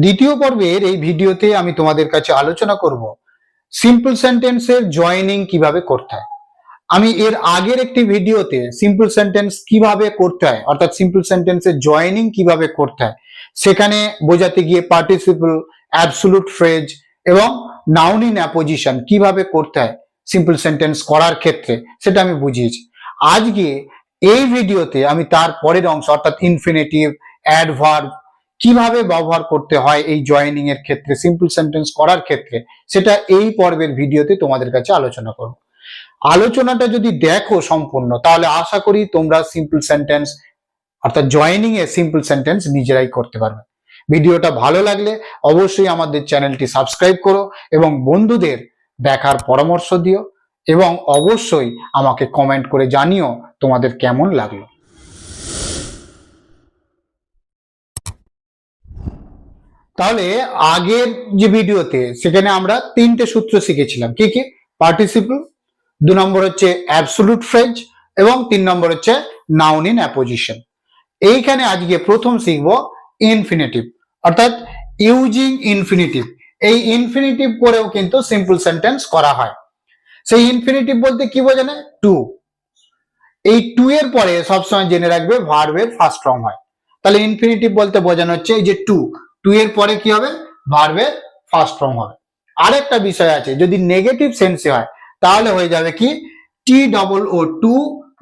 দ্বিতীয় পর্বের এই ভিডিওতে আমি তোমাদের কাছে আলোচনা করব সিম্পল সেন্টেন্সের জয়েনিং কীভাবে করতে হয়। আমি এর আগের একটি ভিডিওতে সিম্পল সেন্টেন্স কীভাবে করতে হয়, অর্থাৎ সিম্পল সেন্টেন্সের জয়েনিং কীভাবে করতে হয়, সেখানে বোঝাতে গিয়ে পার্টিসিপল অ্যাবসুলুট ফ্রেজ এবং নাউন ইন অ্যাপোজিশন কীভাবে করতে হয় সিম্পল সেন্টেন্স করার ক্ষেত্রে, সেটা আমি বুঝিয়েছি। আজকে এই ভিডিওতে আমি তার পরের অংশ, অর্থাৎ ইনফিনিটিভ অ্যাডভার্ব কীভাবে ব্যবহার করতে হয় এই জয়েনিং এর ক্ষেত্রে সিম্পল সেন্টেন্স করার ক্ষেত্রে, সেটা এই পর্বের ভিডিওতে তোমাদের কাছে আলোচনা করব। আলোচনাটা যদি দেখো সম্পূর্ণ, তাহলে আশা করি তোমরা সিম্পল সেন্টেন্স অর্থাৎ জয়েনিং এ সিম্পল সেন্টেন্স নিজেরাই করতে পারবে। ভিডিওটা ভালো লাগলে অবশ্যই আমাদের চ্যানেলটি সাবস্ক্রাইব করো এবং বন্ধুদের দেখার পরামর্শ দিও এবং অবশ্যই আমাকে কমেন্ট করে জানিও তোমাদের কেমন লাগল। তাহলে আগের যে ভিডিওতে, সেখানে আমরা তিনটে সূত্র শিখেছিলাম। কি কি? পার্টিসিপল দু নম্বর হচ্ছে অ্যাবসোলুট ফ্রেজ এবং তিন নম্বর হচ্ছে নাউন ইন অ্যাপোজিশন এইখানে আজকে প্রথম শিখব ইনফিনিটিভ অর্থাৎ ইউজিং ইনফিনিটিভ এই ইনফিনিটিভ করেও কিন্তু সিম্পল সেন্টেন্স করা হয়। সেই ইনফিনিটিভ বলতে কি বোঝায় টু এই টু এর পরে সবসময় জেনে রাখবে ভার্বের ফার্স্ট ফর্ম হয়। তাহলে ইনফিনিটিভ বলতে বোঝানো হচ্ছে এই যে টু টু এর পরে কি হবে? ভার্বের ফার্স্ট ফর্ম হবে। আরেকটা বিষয় আছে, যদি নেগেটিভ সেন্সে হয়, তাহলে হয়ে যাবে কি? T double O too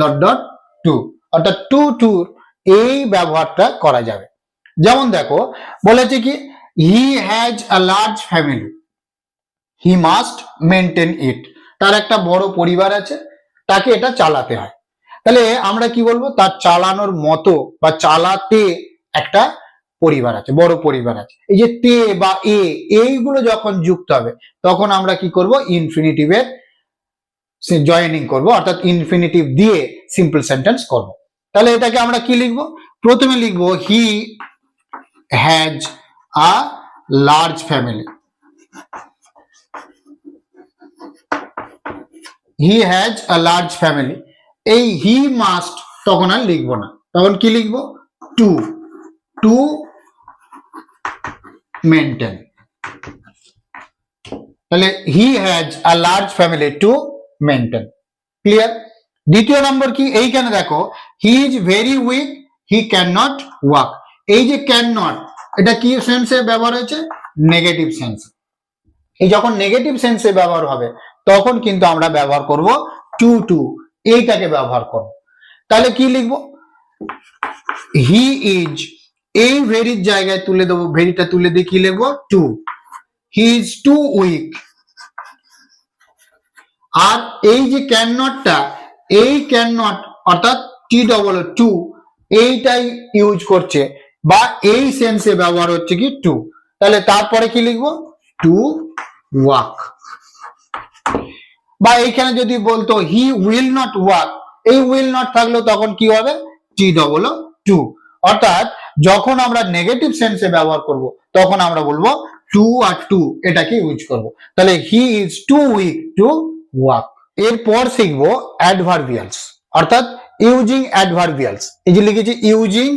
dot dot too অর্থাৎ টু টুর এই ব্যবহারটা করা যাবে। যেমন দেখো, বলেছে কি he has a large family he must maintain it তার একটা বড় পরিবার আছে, তাকে এটা চালাতে হয়। তাহলে আমরা কি বলব? তার চালানোর মতো বা চালাতে একটা পরিবার আছে, বড় পরিবার আছে। এই যে তে বা এ, এইগুলো যখন যুক্ত হবে, তখন আমরা কি করব? ইনফিনিটিভের জয়েনিং করব, অর্থাৎ ইনফিনিটিভ দিয়ে সিম্পল সেন্টেন্স করব। তাহলে এটাকে আমরা কি লিখব? প্রথমে লিখব he has a large family he has a large family এই হি মাস্ট তখন আর লিখব না। তখন কি লিখব? টু টু মেনটেন তাহলে he has a large family to maintain clear দ্বিতীয় নম্বর কি? এইখানে দেখো? He is very weak he can not walk এই যে ক্যান নট এটা কি সেন্সে ব্যবহার হয়েছে? নেগেটিভ সেন্স এই যখন নেগেটিভ সেন্সে ব্যবহার হবে, তখন কিন্তু আমরা ব্যবহার করব টু টু এইটাকে ব্যবহার করব। তাহলে কি লিখব? হি ইজ এই ভেরির জায়গায় তুলে দেবো, ভেরিটা তুলে দিয়ে কি লিখব? Too he is too weak আর এই যে ক্যান নটটা এই ক্যান নট অর্থাৎ টি ডবল টু এইটাই ইউজ করছে। বা এই সেন্সে ব্যবহার হচ্ছে কি টু তাহলে তারপরে কি লিখব? টু ওয়াক বা এইখানে যদি বলতো হি উইল নট ওয়াক এই উইল নট থাকল তখন কি হবে? টি ডবল টু অর্থাৎ যখন আমরা নেগেটিভ সেন্সে ব্যবহার করব, তখন আমরা বলব টু আর টু এটাকে ইউজ করব। তাহলে he is too weak to walk এরপর শিখব অ্যাডভার্বিয়ালস অর্থাৎ ইউজিং অ্যাডভার্বিয়ালস এই যে লিখেছি ইউজিং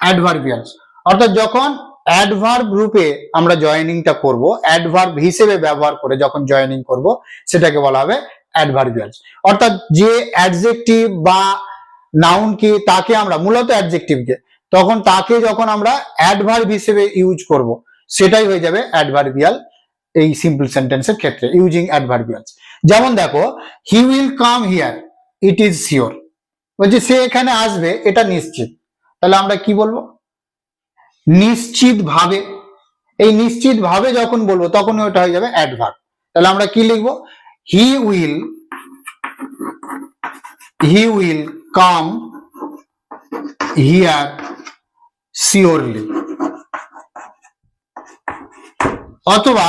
অ্যাডভার্বিয়ালস অর্থাৎ যখন অ্যাডভার্ব রূপে আমরা জয়েনিংটা করব অ্যাডভার্ব হিসেবে ব্যবহার করে যখন জয়েনিং করব, সেটাকে বলা হবে অ্যাডভার্বিয়ালস অর্থাৎ যে অ্যাডজেক্টিভ বা নাউন কি, তাকে আমরা মূলত অ্যাডজেক্টিভকে তখন তাকে যখন আমরা অ্যাডভার্ব হিসেবে ইউজ করব, সেটাই হয়ে যাবে অ্যাডভার্বিয়াল এই সিম্পল সেন্টেন্সের ক্ষেত্রে ইউজিং অ্যাডভার্বিয়ালস যেমন দেখো he will come here it is sure বলছে, সে এখানে আসবে, এটা নিশ্চিত। তাহলে আমরা কি বলব? নিশ্চিত ভাবে এই নিশ্চিত ভাবে যখন বলব তখন ওটা হয়ে যাবে অ্যাডভার্ব তাহলে আমরা কি লিখব? He will he will come here surely অথবা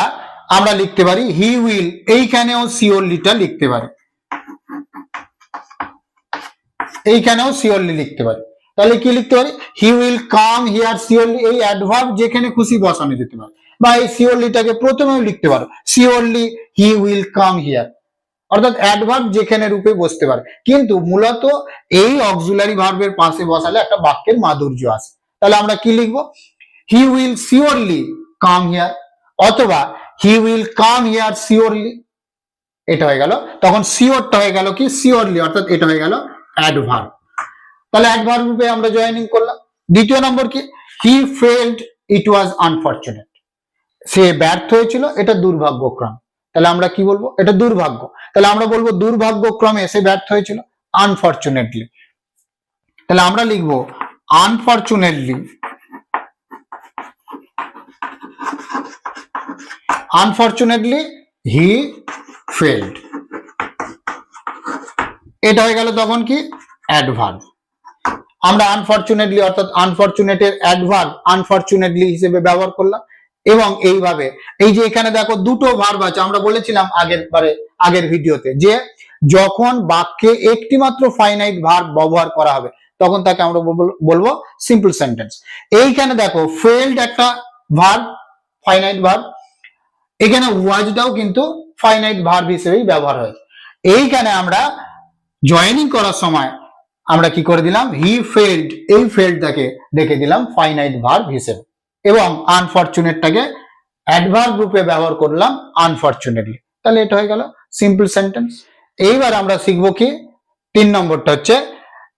আমরা লিখতে পারি হি উইল এইখানেও শিওরলিটা লিখতে পারি। এইখানেও শিওরলি লিখতে পারি। তাহলে কি লিখতে পারি? He will come here surely এই অ্যাডভার্ব যেখানে খুশি বসানো যেতে পারে। বা এই শিওরলিটাকে প্রথমেও লিখতে পারো। Surely he will come here অর্থাৎ অ্যাডভার্ব যেখানে রূপে বসতে পারে। কিন্তু মূলত এই অক্সুলারি ভার্বের পাশে বসালে একটা বাক্যের মাধুর্য আসে তাহলে আমরা কি লিখব? He will surely come here অথবা he will come here surely এটা হয়ে গেল। তখন শিওরটা হয়ে গেল কি? শিওরলি অর্থাৎ এটা হয়ে গেল অ্যাডভার্ব তাহলে অ্যাডভার্ব রূপে আমরা জয়েনিং করলাম। দ্বিতীয় নম্বর কি? হি ফেল্ড ইট ওয়াজ আনফর্চুনেট সে ব্যর্থ হয়েছিল, এটা দুর্ভাগ্যক্রম। তাহলে আমরা কি বলব? এটা দুর্ভাগ্য। তাহলে আমরা বলব দুর্ভাগ্যক্রমে সে ব্যর্থ হয়েছিল আনফর্চুনেটলি তাহলে আমরা লিখব আনফর্চুনেটলি আনফর্চুনেটলি হি ফেল্ড এটা হয়ে গেল তখন কি? অ্যাডভার্ব আমরা আনফর্চুনেটলি অর্থাৎ আনফর্চুনেটের অ্যাডভার্ব আনফর্চুনেটলি হিসেবে ব্যবহার করলাম এবং এইভাবে, এই যে এখানে দেখো দুটো ভার্ব আছে, আমরা বলেছিলাম আগের বারে, আগের ভিডিওতে যে যখন বাক্যে একটি মাত্র ফাইনাইট ভার্ব ব্যবহার করা হবে তখন তাকে আমরা বলবো- সিম্পল সেন্টেন্স এইখানে দেখো ফেল্ড একটা ভার্ব ফাইনাইট ভার্ব এখানে ওয়াজটাও কিন্তু ফাইনাইট ভার্ব হিসেবেই ব্যবহার হয়। এইখানে আমরা জয়েনিং করার সময় আমরা কি করে দিলাম? হি ফেল্ড এই ফেল্ডটাকে ডেকে দিলাম ফাইনাইট ভার্ব হিসেবে। এবং আনফর্চুনেটটাকে অ্যাডভার্ব রূপে ব্যবহার করলাম আনফর্চুনেটলি তাহলে এটা হয়ে গেল সিম্পল সেন্টেন্স এইবার আমরা শিখব কি? তিন নম্বরটা হচ্ছে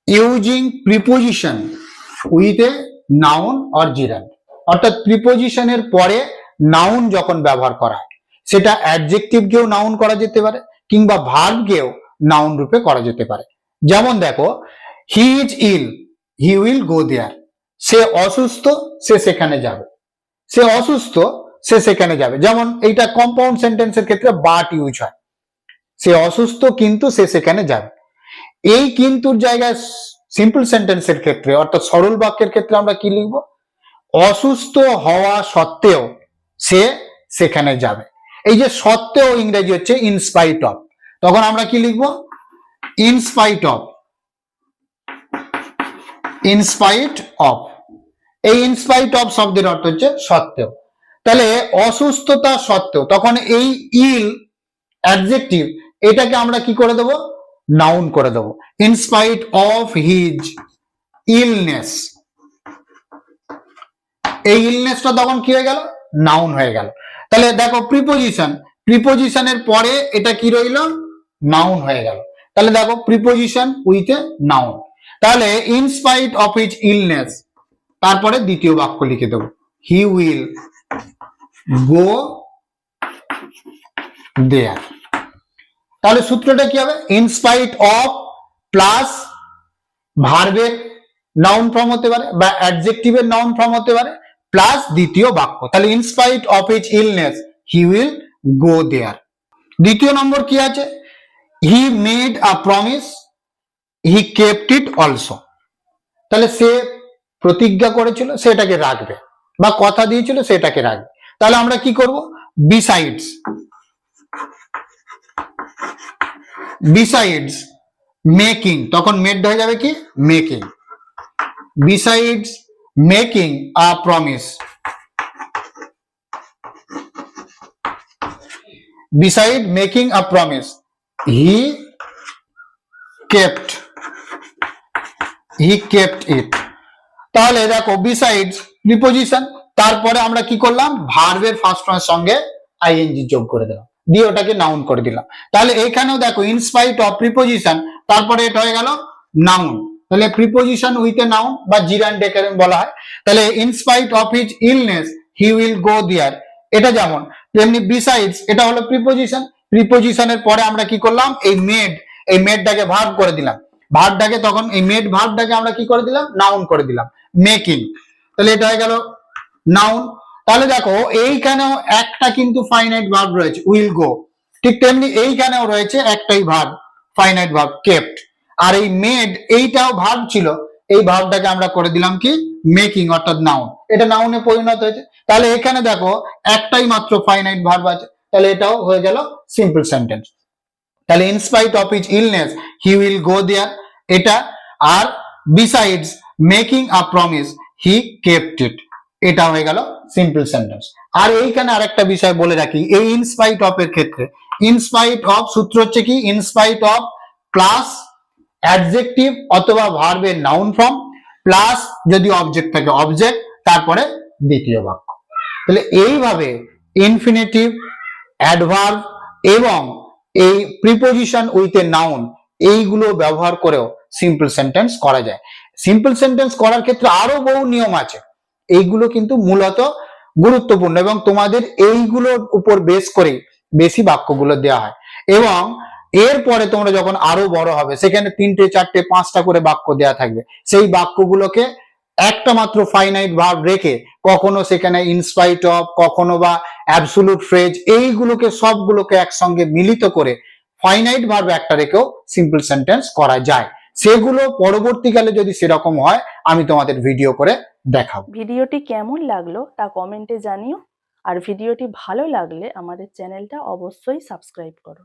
using preposition with a noun or gerund অর্থাৎ প্রিপোজিশনের পরে নাউন যখন ব্যবহার করা হয়, সেটা অ্যাডজেক্টিভ কেও নাউন করা যেতে পারে, কিংবা ভার্ব কেও নাউন রূপে করা যেতে পারে। যেমন দেখো he is ill he will go দেয়ার সে অসুস্থ, সে সেখানে যাবে। সে অসুস্থ, সে সেখানে যাবে। যেমন এইটা কম্পাউন্ড সেন্টেন্সের ক্ষেত্রে বাট ইউজ হয়। সে অসুস্থ কিন্তু সে সেখানে যাবে। এই কিন্তুর জায়গায় সিম্পল সেন্টেন্সের ক্ষেত্রে, অর্থাৎ সরল বাক্যের ক্ষেত্রে আমরা কি লিখব? অসুস্থ হওয়া সত্ত্বেও সে সেখানে যাবে। এই যে সত্ত্বেও ইংরেজি হচ্ছে ইনস্পাইট অফ তখন আমরা কি লিখব? In spite of in spite of এই ইনস্পাইট অফ শব্দের অর্থ হচ্ছে সত্ত্বেও। তাহলে অসুস্থতা সত্ত্বেও, তখন এই ইল অ্যাডজেক্টিভ এটাকে আমরা কি করে দেব? নাউন করে দেব। In spite of his illness এই ইলনেসটা তখন কি হয়ে গেল? নাউন হয়ে গেল। তাহলে দেখো প্রিপোজিশন প্রিপোজিশনের পরে এটা কি রইল? নাউন হয়ে গেল। তাহলে দেখো প্রিপোজিশন উইথ এ নাউন তাহলে in spite of his illness তারপরে দ্বিতীয় বাক্য লিখে দেবো। হি উইল গো দেয়ার তাহলে সূত্রটা কি হবে? ইনস্পাইট অফ প্লাস ভার্বের নাউন ফর্ম হতে পারে বা অ্যাডজেক্টিভের নাউন ফর্ম হতে পারে প্লাস দ্বিতীয় বাক্য। তাহলে in spite of is illness he will go there দ্বিতীয় নম্বর কি আছে? He made a promise he kept it also তাহলে সে প্রতিজ্ঞা করেছিল, সেটাকে রাখবে। বা কথা দিয়েছিল, সেটাকে রাখবে। তাহলে আমরা কি করব? বিসাইডস বিসাইডস মেকিং তখন মেড হয়ে যাবে কি? Making besides making a promise beside making a promise, he kept. He kept it. তাহলে দেখো বিসাইডস প্রিপোজিশন তারপরে আমরা কি করলাম? ভার্বের ফার্স্ট ফর্মের সঙ্গে আইএনজি যোগ করে দিলাম। দিয়ে ওটাকে নাউন করে দিলাম। তাহলে এখানেও দেখো ইনস্পাইট অফ প্রিপোজিশন তারপরে এটা হয়ে গেল নাউন তাহলে প্রিপোজিশন উইথ এ নাউন বা জিরান ডেকারেন বলা হয়। তাহলে in spite of his illness he will go there এটা যেমন, তেমনি বিসাইডস এটা হলো প্রিপোজিশন প্রিপোজিশনের পরে আমরা কি করলাম? এই মেড এই মেডটাকে ভার্ব করে দিলাম। ভার্বটাকে তখন, এই মেড ভার্বটাকে আমরা কি করে দিলাম? নাউন করে দিলাম। মেকিং তাহলে এটা হয়ে গেল নাউন তাহলে দেখো, এইখানেও একটা কিন্তু ফাইনাইট ভার্ব রয়েছে উইল গো ঠিক তেমনি এইখানেও রয়েছে একটাই ভার্ব ফাইনাইট ভার্ব কেপ্ট আর এই মেড এইটাও ভার্ব ছিল, এই ভার্বটাকে আমরা করে দিলাম কি? মেকিং অর্থাৎ নাউন এটা নাউনে পরিণত হয়েছে। তাহলে এখানে দেখো, একটাই মাত্র ফাইনাইট ভার্ব আছে। তাহলে এটাও হয়ে গেল সিম্পল সেন্টেন্স তাহলে in spite of is illness he will go there এটা আর besides making a promise he kept it এটা হয়ে গেল সিম্পল সেন্টেন্স আর এইখানে আরেকটা বিষয় বলে রাখি, এই ইনস্পাইট অফ এর ক্ষেত্রে। ইনস্পাইট অফ সূত্র হচ্ছে কি? ইনস্পাইট অফ প্লাস অ্যাডজেক্টিভ অথবা ভার্বের নাউন ফর্ম প্লাস যদি অবজেক্ট থাকে অবজেক্ট তারপরে দ্বিতীয় বাক্য। তাহলে এইভাবে ইনফিনিটিভ অ্যাডভার্ব এবং এই প্রিপোজিশন উইথ এ নাউন এইগুলো ব্যবহার করেও সিম্পল সেন্টেন্স করা যায়। সিম্পল সেন্টেন্স করার ক্ষেত্রে আরও বহু নিয়ম আছে। এইগুলো কিন্তু মূলত গুরুত্বপূর্ণ এবং তোমাদের এইগুলোর উপর বেস করে বেশি বাক্যগুলো দেওয়া হয়। এবং এরপরে তোমরা যখন আরও বড় হবে, সেখানে তিনটে, চারটে, পাঁচটা করে বাক্য দেওয়া থাকবে। সেই বাক্যগুলোকে একটা মাত্র ফাইনাইট ভাব রেখে কখনো সেখানে ইনস্পাইট অফ কখনো বা অ্যাবসুলুট ফ্রেজ এইগুলোকে সবগুলোকে একসঙ্গে মিলিত করে ফাইনাইট ভার্ব একটা রেখেও সিম্পল সেন্টেন্স করা যায়। সেগুলো পরবর্তীকালে যদি সেরকম হয় আমি তোমাদের ভিডিও করে দেখাবো। ভিডিওটি কেমন লাগল তা কমেন্টে জানিও। আর ভিডিওটি ভালো লাগলে আমাদের চ্যানেলটা অবশ্যই সাবস্ক্রাইব করো।